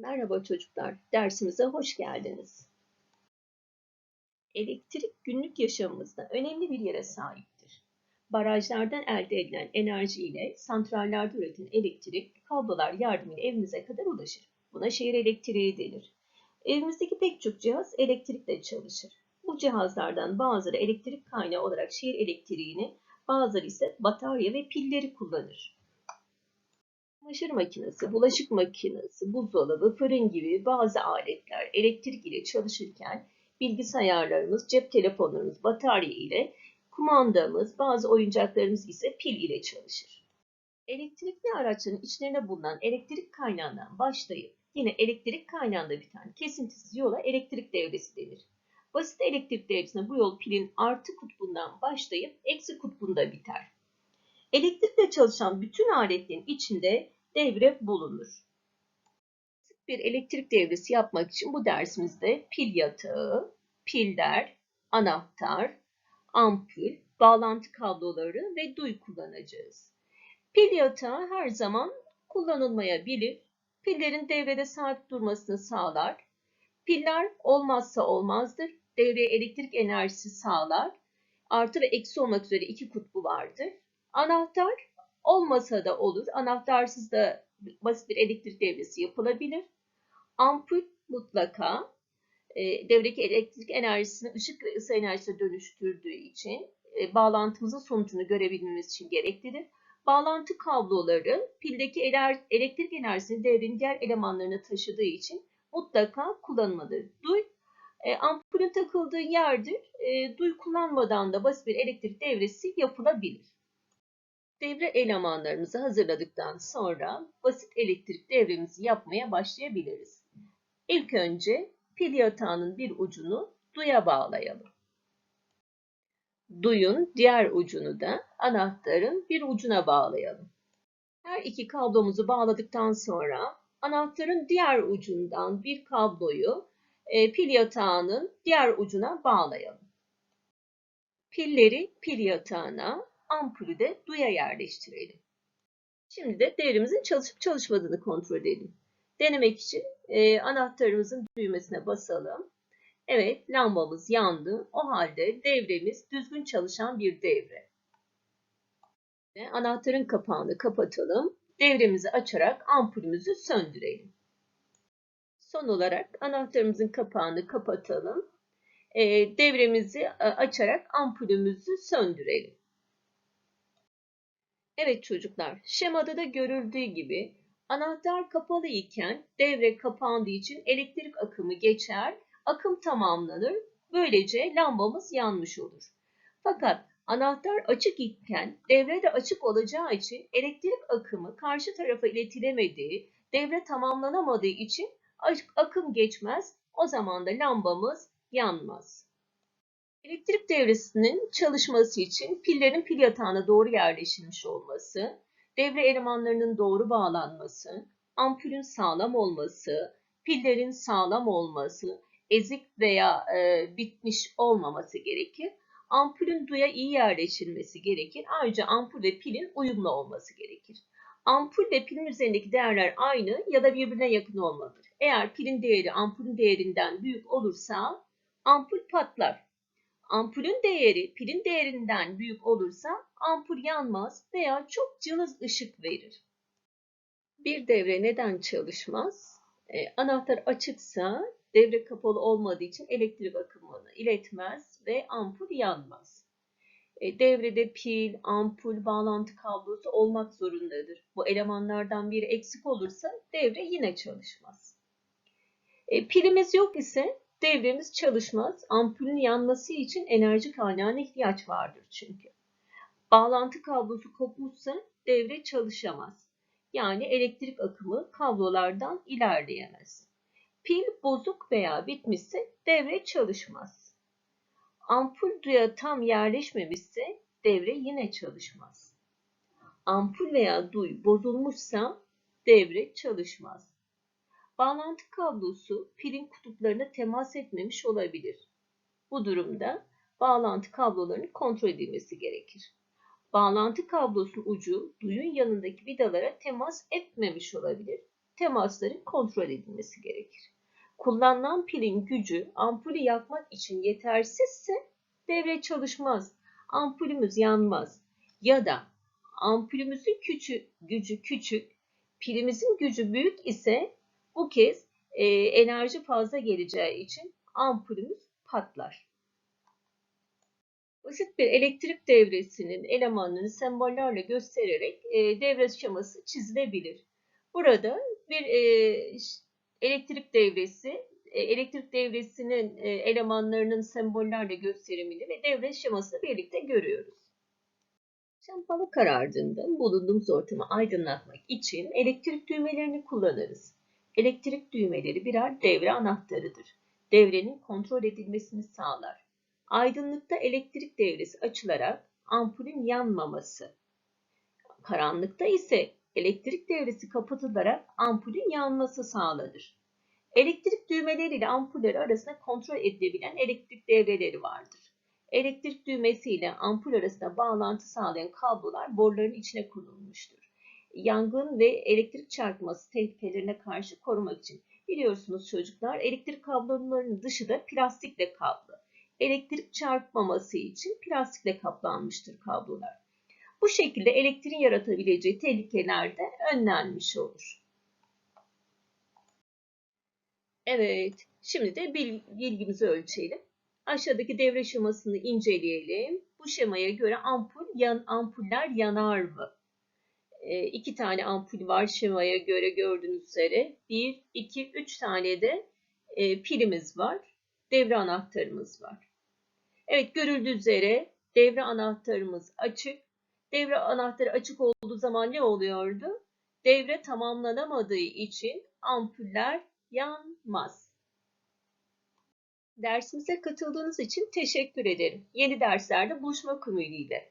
Merhaba çocuklar, dersimize hoş geldiniz. Elektrik günlük yaşamımızda önemli bir yere sahiptir. Barajlardan elde edilen enerji ile santrallerde üretilen elektrik kablolar yardımıyla evimize kadar ulaşır. Buna şehir elektriği denir. Evimizdeki pek çok cihaz elektrikle çalışır. Bu cihazlardan bazıları elektrik kaynağı olarak şehir elektriğini, bazıları ise batarya ve pilleri kullanır. Çamaşır makinesi, bulaşık makinesi, buzdolabı, fırın gibi bazı aletler elektrik ile çalışırken bilgisayarlarımız, cep telefonlarımız batarya ile, kumandamız, bazı oyuncaklarımız ise pil ile çalışır. Elektrikli araçların içlerinde bulunan elektrik kaynağından başlayıp yine elektrik kaynağında biten kesintisiz yola elektrik devresi denir. Basit elektrik devresinde bu yol pilin artı kutbundan başlayıp eksi kutbunda biter. Elektrikle çalışan bütün aletlerin içinde devre bulunur. Bir elektrik devresi yapmak için bu dersimizde pil yatağı, piller, anahtar, ampul, bağlantı kabloları ve duy kullanacağız. Pil yatağı her zaman kullanılmayabilir. Pillerin devrede sabit durmasını sağlar. Piller olmazsa olmazdır. Devreye elektrik enerjisi sağlar. Artı ve eksi olmak üzere iki kutbu vardır. Anahtar olmasa da olur. Anahtarsız da basit bir elektrik devresi yapılabilir. Ampul mutlaka e, devredeki elektrik enerjisini ışık ve ısı enerjisine dönüştürdüğü için e, bağlantımızın sonucunu görebilmemiz için gereklidir. Bağlantı kabloları pildeki elektrik enerjisini devrenin diğer elemanlarına taşıdığı için mutlaka kullanılmalıdır. Duy e, ampulün takıldığı yerdir. E, duy kullanmadan da basit bir elektrik devresi yapılabilir. Devre elemanlarımızı hazırladıktan sonra basit elektrik devremizi yapmaya başlayabiliriz. İlk önce pil yatağının bir ucunu duya bağlayalım. Duyun diğer ucunu da anahtarın bir ucuna bağlayalım. Her iki kablomuzu bağladıktan sonra anahtarın diğer ucundan bir kabloyu e, pil yatağının diğer ucuna bağlayalım. Pilleri pil yatağına, ampulü de duya yerleştirelim. Şimdi de devrimizin çalışıp çalışmadığını kontrol edelim. Denemek için e, anahtarımızın düğmesine basalım. Evet, lambamız yandı. O halde devremiz düzgün çalışan bir devre. Anahtarın kapağını kapatalım. Devremizi açarak ampulümüzü söndürelim. Son olarak anahtarımızın kapağını kapatalım. E, devremizi e, açarak ampulümüzü söndürelim. Evet çocuklar, şemada da görüldüğü gibi anahtar kapalı iken devre kapandığı için elektrik akımı geçer, akım tamamlanır. Böylece lambamız yanmış olur. Fakat anahtar açık iken devre de açık olacağı için elektrik akımı karşı tarafa iletilemediği, devre tamamlanamadığı için akım geçmez. O zaman da lambamız yanmaz. Elektrik devresinin çalışması için pillerin pil yatağına doğru yerleştirilmiş olması, devre elemanlarının doğru bağlanması, ampulün sağlam olması, pillerin sağlam olması, ezik veya e, bitmiş olmaması gerekir. Ampulün duya iyi yerleştirilmesi gerekir. Ayrıca ampul ve pilin uyumlu olması gerekir. Ampul ve pilin üzerindeki değerler aynı ya da birbirine yakın olmalıdır. Eğer pilin değeri ampulün değerinden büyük olursa ampul patlar. Ampulün değeri pilin değerinden büyük olursa ampul yanmaz veya çok cılız ışık verir. Bir devre neden çalışmaz? E, anahtar açıksa devre kapalı olmadığı için elektrik akımını iletmez ve ampul yanmaz. E, devrede pil, ampul, bağlantı kablosu olmak zorundadır. Bu elemanlardan biri eksik olursa devre yine çalışmaz. E, pilimiz yok ise Devremiz çalışmaz. Ampulün yanması için enerji kaynağına ihtiyaç vardır çünkü. Bağlantı kablosu kopmuşsa devre çalışamaz. Yani elektrik akımı kablolardan ilerleyemez. Pil bozuk veya bitmişse devre çalışmaz. Ampul duya tam yerleşmemişse devre yine çalışmaz. Ampul veya duy bozulmuşsa devre çalışmaz. Bağlantı kablosu pilin kutuplarına temas etmemiş olabilir. Bu durumda bağlantı kablolarının kontrol edilmesi gerekir. Bağlantı kablosunun ucu duyun yanındaki vidalara temas etmemiş olabilir. temasların kontrol edilmesi gerekir. Kullanılan pilin gücü ampulü yakmak için yetersizse devre çalışmaz, ampulümüz yanmaz. Ya da ampulümüzün küçü, gücü küçük, pilimizin gücü büyük ise bu kez e, enerji fazla geleceği için ampulümüz patlar. Basit bir elektrik devresinin elemanlarını sembollerle göstererek e, devre şeması çizilebilir. Burada bir e, elektrik devresi, e, elektrik devresinin e, elemanlarının sembollerle gösterimini ve devre şemasını birlikte görüyoruz. Hava karardığında bulunduğumuz ortamı aydınlatmak için elektrik düğmelerini kullanırız. Elektrik düğmeleri birer devre anahtarıdır. Devrenin kontrol edilmesini sağlar. Aydınlıkta elektrik devresi açılarak ampulün yanmaması. Karanlıkta ise elektrik devresi kapatılarak ampulün yanması sağlanır. Elektrik düğmeleri ile ampuller arasında kontrol edilebilen elektrik devreleri vardır. Elektrik düğmesi ile ampul arasında bağlantı sağlayan kablolar boruların içine konulmuştur. Yangın ve elektrik çarpması tehlikelerine karşı korumak için biliyorsunuz çocuklar elektrik kablolarının dışı da plastikle kaplı. Elektrik çarpmaması için plastikle kaplanmıştır kablolar. Bu şekilde elektriğin yaratabileceği tehlikeler de önlenmiş olur. Evet, şimdi de bil- bilgimizi ölçelim. Aşağıdaki devre şemasını inceleyelim. Bu şemaya göre ampul yan ampuller yanar mı? E, iki tane ampul var şemaya göre gördüğünüz üzere. Bir, iki, üç tane de e, pilimiz var. Devre anahtarımız var. Evet görüldüğü üzere devre anahtarımız açık. Devre anahtarı açık olduğu zaman ne oluyordu? Devre tamamlanamadığı için ampuller yanmaz. Dersimize katıldığınız için teşekkür ederim. Yeni derslerde buluşmak ümidiyle.